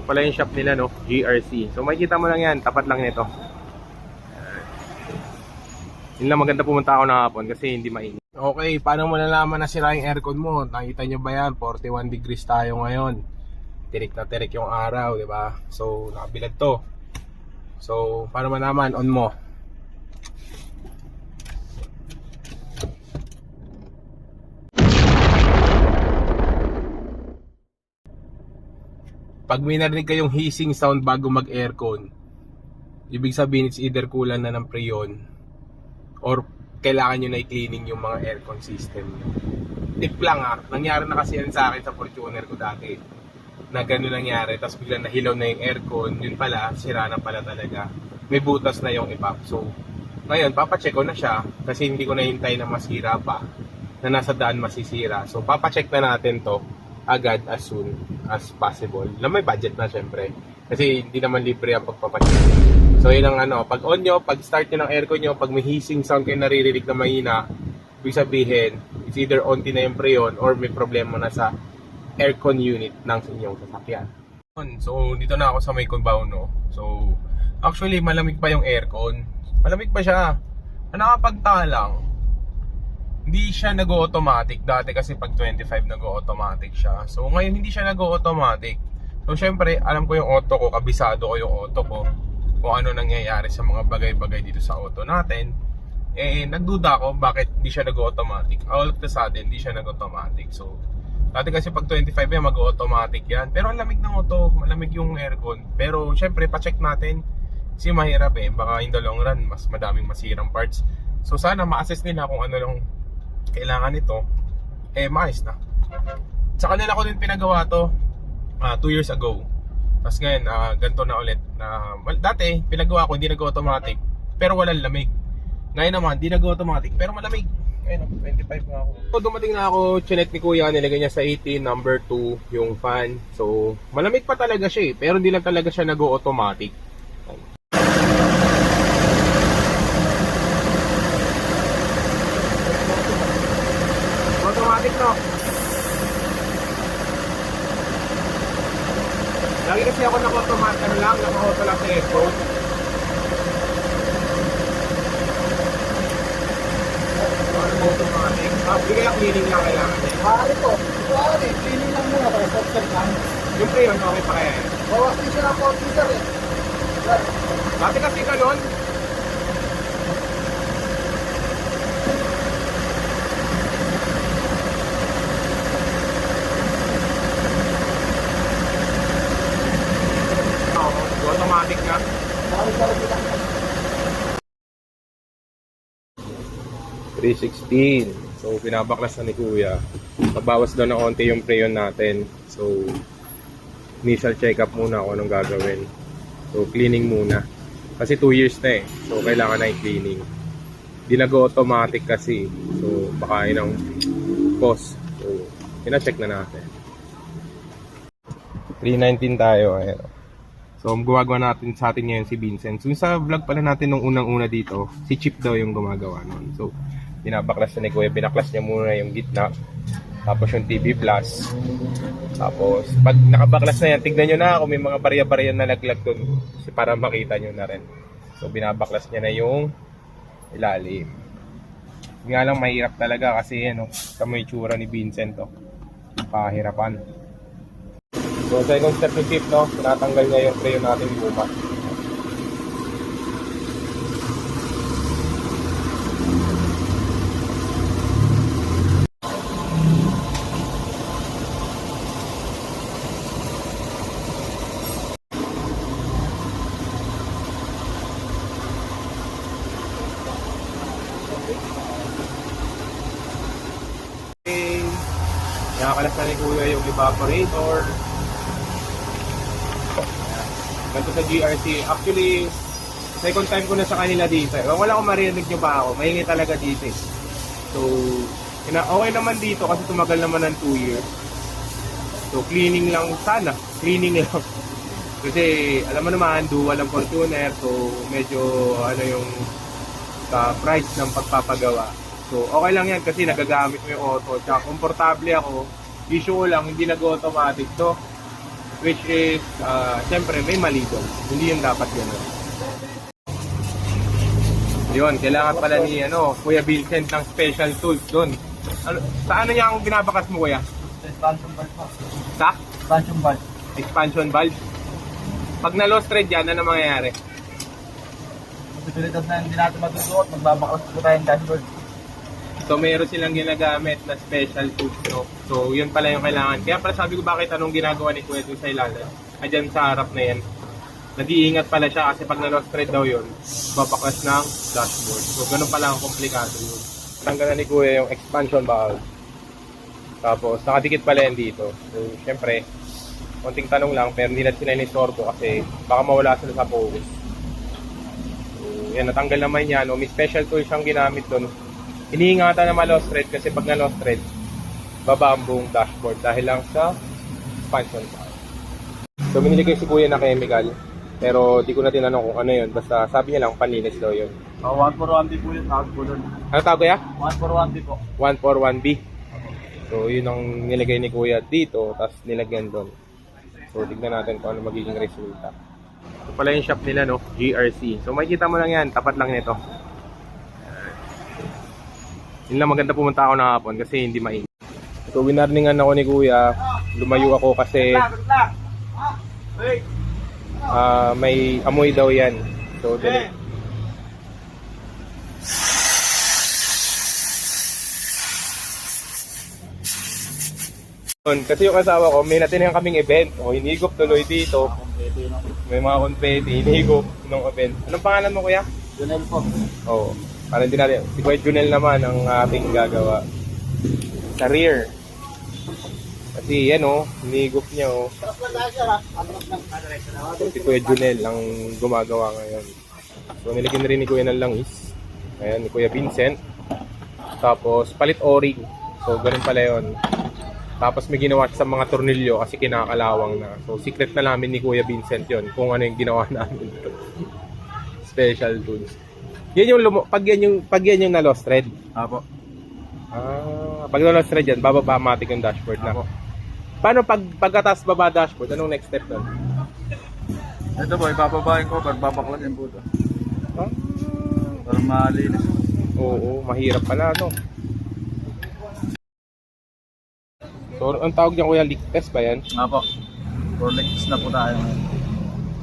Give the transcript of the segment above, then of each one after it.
Ito pala yung shop nila, no? GRC. So makikita mo lang yan, tapat lang nito. Yun lang maganda pumunta ako nakapon kasi hindi mainit. Okay, paano mo nalaman na sira yung aircon mo? Nakita nyo ba yan? 41 degrees tayo ngayon. Tirik na tirik yung araw, di ba? So, nakabilad to. So, paano mo naman? On mo. Pag may narinig kayong hissing sound bago mag-aircon, ibig sabihin it's either kulang na ng preyon or kailangan nyo na i-cleaning yung mga aircon system. Tip lang ah, nangyari na kasi yan sa akin sa Fortuner ko dati. Na gano'n nangyari, tapos biglang nahilaw na yung aircon, yun pala, sira na pala talaga. May butas na yung evap. So, ngayon, papacheck ko na siya kasi hindi ko nahintay na masira pa na nasa daan masisira. So, papacheck na natin to agad as soon as possible. Na may budget na syempre. Kasi hindi naman libre ang pagpapacheck. So, yun ang ano, pag on nyo, pag start nyo ng aircon nyo, pag may hissing sound kayo naririnig na mahina, ibig sabihin, it's either onti na yung preyon or may problema na sa aircon unit ng inyong sasakyan. So, dito na ako sa may no. So, actually, malamig pa yung aircon. Malamig pa siya. Ang nakapagtaka lang, hindi siya nag-automatic dati kasi pag 25 nag-automatic siya. So ngayon hindi siya nag-automatic. So syempre, alam ko yung auto ko, kabisado ko yung auto ko kung ano nangyayari sa mga bagay-bagay dito sa auto natin. Eh, nagduda ako bakit hindi siya nag-automatic. All of the sudden, hindi siya nag-automatic. So, dati kasi pag 25 yan, mag-automatic yan. Pero ang lamig ng auto, malamig yung aircon. Pero syempre, pa-check natin. Kasi mahirap eh. Baka in the long run, mas madaming masirang parts. So sana ma-assess nila kung ano lang kailangan nito, eh maayos na. Sa kanila ko din pinagawa to 2 years ago. Tapos ngayon, ah, ganito na ulit. Na, well, dati, pinagawa ko, hindi nag-automatic, pero walang lamig. Ngayon naman, hindi nag-automatic, pero malamig. Ayun, 25 na ako. So, dumating na ako, chinek ni Kuya, nilagay niya sa 18, number 2, yung fan. So, malamig pa talaga siya eh, pero hindi lang talaga siya nag-automatic. Automatic no? Lagi kasi ako lang sa aircon. Ano automatic? Ah, bigay lang cleaning lang kailangan niya. Maaari po. Maaari. Cleaning lang muna para sa sir lang. Yung pre yun, okay pa kaya. Bawas din siya ng konti sir eh. Dati kasi ganun, Oo, automatic na. maaari pa rin lang. 316. So, pinabaklas na ni Kuya. Pabawas daw ng onti yung preyon natin. So, initial check-up muna kung anong gagawin. So, cleaning muna. Kasi 2 years na eh. So, kailangan na i-cleaning. Di nag-automatic kasi. So, baka yun ang cost. So, pina-check na natin. 319 tayo. Ayun. So, gumagawa natin sa atin ngayon si Vincent. So, sa vlog pala natin nung unang-una dito, si Chip daw yung gumagawa nun. So, binabaklas na ni Kuya. Binaklas niya muna yung gitna. Tapos yung TV Plus. Tapos, pag nakabaklas na yan, tignan nyo na kung may mga barya-barya na naglag dun. Kasi para makita nyo na rin. So, binabaklas niya na yung ilalim. Nga lang mahirap talaga kasi ano, kamo yung tsura ni Vincent to. Pahirapan. So, second step ni Chip, no? Tinatanggal niya yung tray natin luma. Nakakalas na ni Kuya yung evaporator. Ganito sa GRC. Actually, second time ko na sa kanila dito. eh. Wala akong marinig nyo ba ako. Mahingi talaga dito eh. So, ina okay naman dito kasi tumagal naman ng 2 years. So, cleaning lang sana. Cleaning lang. Kasi, alam mo naman, dual ang Fortuner. So, medyo, ano yung sa price ng pagpapagawa. So, okay lang yan kasi nagagamit mo yung auto. Tsaka, komportable ako. Issue ko lang, hindi nag-automatic to. Which is, uh, syempre, may mali doon. Hindi yung dapat gano'n. Yun, kailangan pala ni ano, Kuya Vincent ng special tools doon. Ano, sa ano niya ang binabakas mo, Kuya? Expansion valve. Sa Expansion valve. expansion valve. Pag na-lost thread yan, ano mangyayari? Posibilidad na hindi natin matutuot, magbabaklas po tayong dashboard. So, mayroon silang ginagamit na special tools, no? So, yun pala yung kailangan. Kaya pala sabi ko bakit anong ginagawa ni Kuya sa ilalim. Ayan sa harap na yan. Nag-iingat pala siya kasi pag na-lost thread daw yun, babaklas ng dashboard. So, ganun pala ang komplikado yun. Tanggalan ni Kuya yung expansion valve. Tapos, nakadikit pala yan dito. So, syempre, konting tanong lang, pero hindi natin sinainisorbo kasi baka mawala sila sa focus. So, yan, natanggal naman yan. No? May special tool siyang ginamit doon. Iniingatan na ma-lost thread kasi pag na-lost thread, baba ang buong dashboard dahil lang sa expansion valve. So, binili ko si Kuya na chemical. Pero di ko na tinanong kung ano yun. Basta sabi niya lang, panlinis daw yun. Oh, 1 for 1B po yung tawag po doon. Ano tawag kuya? 1 for 1B po. 141B. So, yun ang nilagay ni Kuya dito, tapos nilagyan doon. So, tignan natin kung ano magiging resulta. Ito pala yung shop nila, no? GRC. So, makikita mo lang yan, tapat lang nito. Yun lang maganda pumunta ako na hapon kasi hindi mainit. So, winarningan ako ni Kuya. Lumayo ako kasi ah, may amoy daw yan. So, dali. Kasi yung asawa ko, may natinang kaming event. O, hinigop tuloy dito. May mga confetti, hinigop ng event. Anong pangalan mo, kuya? Junel po. Oo. Parang hindi natin. Si Kuya Junel naman ang ating gagawa. Sa rear. Kasi yan o, hinigop niya o. Si Kuya Junel ang gumagawa ngayon. So nilagyan rin ni Kuya ng langis. Ayan, ni Kuya Vincent. Tapos palit o-ring. So ganun pala yun. Tapos may ginawa sa mga tornilyo kasi kinakalawang na. So secret na namin ni Kuya Vincent yon kung ano yung ginawa namin. Special tools. Yan yung lumo, pag yan yung pag yan yung na lost thread. Apo. Ah, pag na lost thread yan, bababa automatic yung dashboard na. Apo. Paano pag pagkatas baba dashboard, anong next step doon? Ito po, ipapabahin ko, pagbabaklasin po ito. Ah, Para malinis. oo, mahirap pala no. So, ang tawag niya kuya, leak test ba yan? Apo. For legs na po tayo.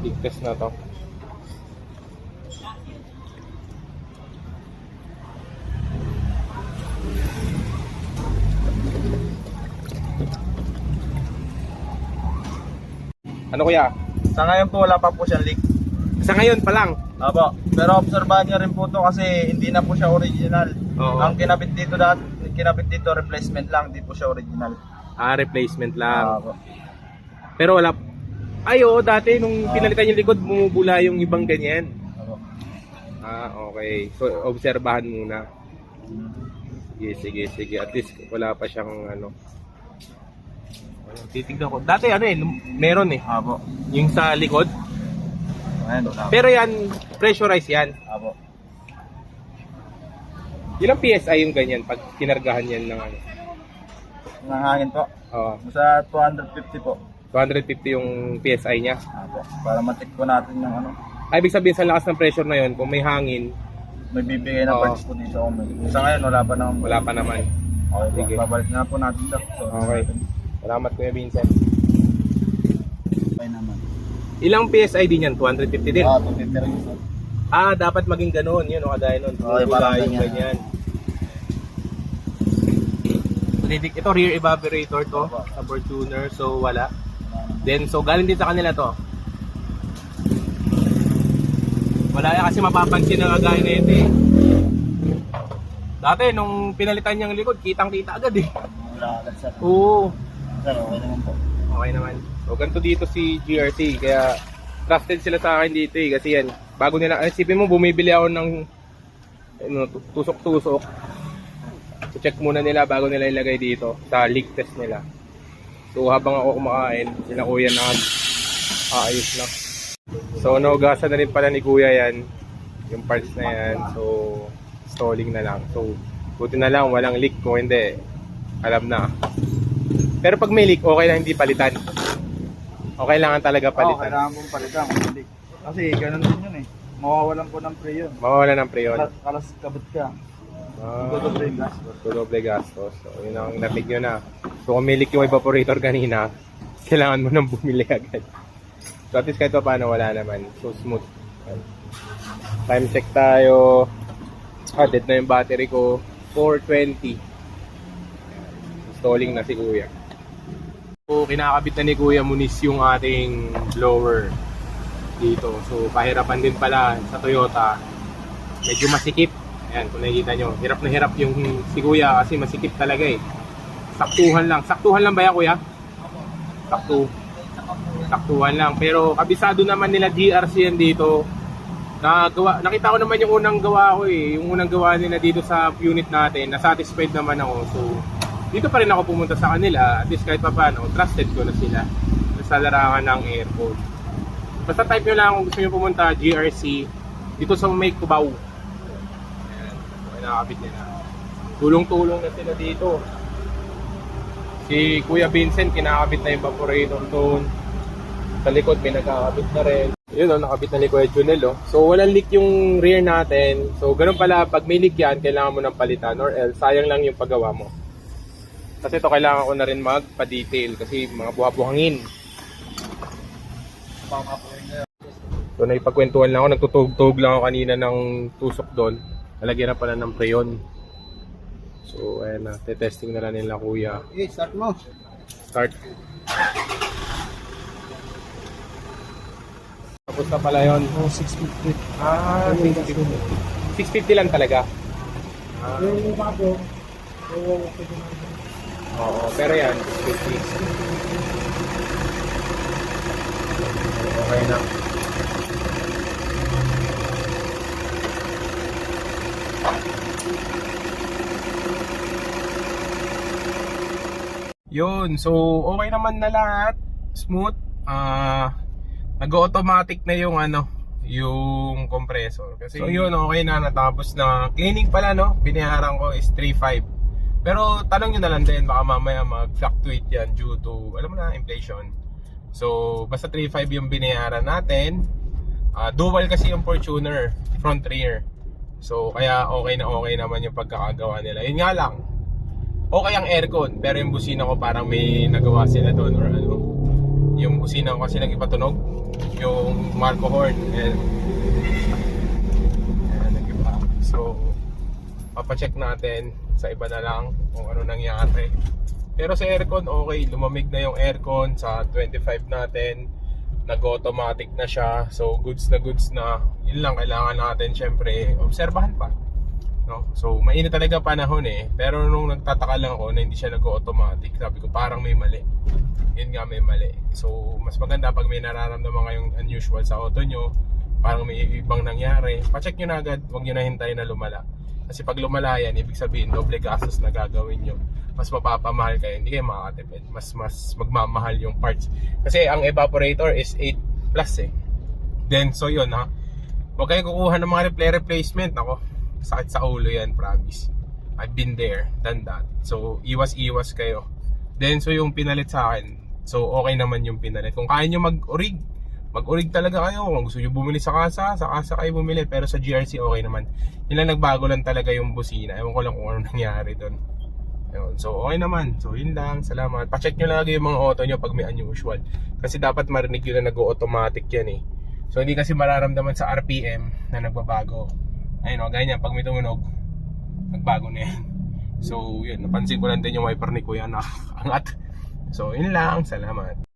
Leak test na to. Ano kuya? Sa ngayon po, wala pa po siyang leak. Sa ngayon pa lang. Apo. Pero obserbahan niyo rin po ito kasi hindi na po siya original. Oo. Ang kinabit dito dati, kinabit dito replacement lang, hindi po siya original. Ah, replacement lang. Apo. Pero wala. Ay, oo, dati nung pinalitan yung likod, bumubula yung ibang ganyan. Apo. Ah, okay. So, obserbahan muna. Sige, sige, sige. At least wala pa siyang ano. Titignan ko. Dati ano eh, meron eh. Apo. Yung sa likod. Ayan, wala. Pero yan, pressurized yan. Apo. Ilang PSI yung ganyan pag kinargahan yan ng ano. Nangangin po. Oo. Sa 250 po. 250 yung PSI niya. Apo. Para matik po natin yung ano. Ay, ibig sabihin sa lakas ng pressure na yun, kung may hangin, May bibigay na Oo. parts po dito. Sa ngayon, wala pa naman. wala pa naman. Okay, po. Sige. Babalik na po natin. So, Okay. Salamat Kuya Vincent. Okay naman. Ilang PSI din yan? 250 din? Ah, 250 rin ito. Ah, dapat maging ganun. Yun, o kagaya nun. Okay, parang yung ganyan. ganyan. Ito rear evaporator to Opo. sa Fortuner. So, wala. Then, so galing din sa kanila to. Wala yan kasi mapapansin na kagaya na ito eh. Dati, nung pinalitan niyang likod, kitang-kita agad eh. Wala agad sir. Oo. Sir, okay naman po. Okay naman. So, ganito dito si GRT. Kaya, trusted sila sa akin dito eh. Kasi yan, bago nila, ay, isipin mo, bumibili ako ng ano, tu- tusok-tusok. So, check muna nila bago nila ilagay dito sa leak test nila. So, habang ako kumakain, sila kuya na aayos na. So, naugasan na rin pala ni kuya yan. Yung parts na yan. So, stalling na lang. So, buti na lang, walang leak. Kung hindi, alam na. Pero pag may leak, okay lang hindi palitan. O kailangan talaga Oo, palitan? kailangan pong palitan kung hindi. Kasi ganun din yun eh. Mawawalan po ng pre yun. Mawawala ng preyon. Kalas, kalas kabot ka. Ah, Dodoble yung gastos. Dodoble gastos. So, yun ang natig nyo na. So, kung milik yung evaporator kanina, kailangan mo nang bumili agad. So, at least kahit pa paano, wala naman. So, smooth. Ayan. Time check tayo. Ah, dead na yung battery ko. 420. Installing na si Kuya. Kinakabit na ni Kuya Muniz yung ating blower dito. So, pahirapan din pala sa Toyota. Medyo masikip. Ayan, kung nakikita nyo. Hirap na hirap yung si Kuya kasi masikip talaga eh. Saktuhan lang. Saktuhan lang ba yan, Kuya? Sakto. Saktuhan lang. Pero kabisado naman nila GRC yan dito. Nagawa, nakita ko naman yung unang gawa ko eh. Yung unang gawa nila dito sa unit natin. Na-satisfied naman ako. So, dito pa rin ako pumunta sa kanila. At least kahit pa paano, trusted ko na sila. Sa larangan ng airport. Basta type nyo lang kung gusto nyo pumunta, GRC. Dito sa may Cubao. Ayan. Okay, nakakabit nila. Tulong-tulong na sila dito. Si Kuya Vincent, kinakabit na yung evaporator doon. Sa likod, may nagkakabit na rin. Yun o, nakabit na ni Kuya Junel o. So, walang leak yung rear natin. So, ganun pala, pag may leak yan, kailangan mo ng palitan or else, sayang lang yung paggawa mo. Kasi ito, kailangan ko na rin magpa-detail kasi mga buha-buhangin. So, naipagkwentuhan lang ako, nagtutugtog lang ako kanina ng tusok doon. Nalagyan na pala ng preyon. So, ayan na, testing na lang nila kuya. Okay, start mo. Start. Tapos na pala yun. Oh, 650. Ah, 650. 650 lang talaga. Ah, Yung bago, oo, pero yan, 650. Okay na. Yun, so okay naman na lahat. Smooth. Ah, nag-automatic na yung ano, yung compressor. Kasi so yun, okay na natapos na. Cleaning pala no, binayaran ko is 3.5. Pero tanong nyo na lang din, baka mamaya mag-fluctuate yan due to, alam mo na, inflation. So, basta 3.5 yung binayaran natin. Ah, dual kasi yung Fortuner, front rear. So, kaya okay na okay naman yung pagkakagawa nila. Yun nga lang, okay ang aircon, pero yung busina ko parang may nagawa sila doon or ano. Yung busina ko kasi nang ipatunog, yung Marco Horn. And, nag-iba. So, papacheck natin sa iba na lang kung ano nangyari. Pero sa aircon, okay. Lumamig na yung aircon sa 25 natin. Nag-automatic na siya. So, goods na goods na. Yun lang, kailangan natin syempre obserbahan pa. No? So, mainit talaga panahon eh. Pero nung nagtataka lang ako na hindi siya nag-automatic, sabi ko parang may mali. Yun nga may mali. So, mas maganda pag may nararamdaman kayong unusual sa auto nyo, parang may ibang nangyari, pacheck nyo na agad, huwag nyo na hintayin na lumala. Kasi pag lumala yan, ibig sabihin, doble gastos na gagawin nyo. Mas mapapamahal kayo, hindi kayo makakatipid. Mas, mas magmamahal yung parts. Kasi ang evaporator is 8 plus eh. Then, so yun ha. Huwag kayo kukuha ng mga replay replacement. Ako, sakit sa ulo yan, promise. I've been there, done that. So, iwas-iwas kayo. Then, so yung pinalit sa akin, so okay naman yung pinalit. Kung kaya nyo mag-urig, mag-urig talaga kayo. Kung gusto nyo bumili sa kasa, sa kasa kayo bumili. Pero sa GRC, okay naman. Yun lang nagbago lang talaga yung busina. Ewan ko lang kung ano nangyari doon. Ayun. So, okay naman. So, yun lang. Salamat. Pacheck nyo lagi yung mga auto nyo pag may unusual. Kasi dapat marinig yun na nag-automatic yan eh. So, hindi kasi mararamdaman sa RPM na nagbabago. Ayun o, ganyan. Pag may tumunog, nagbago na yan. So, yun. Napansin ko lang din yung wiper ni Kuya na angat. So, yun lang. Salamat.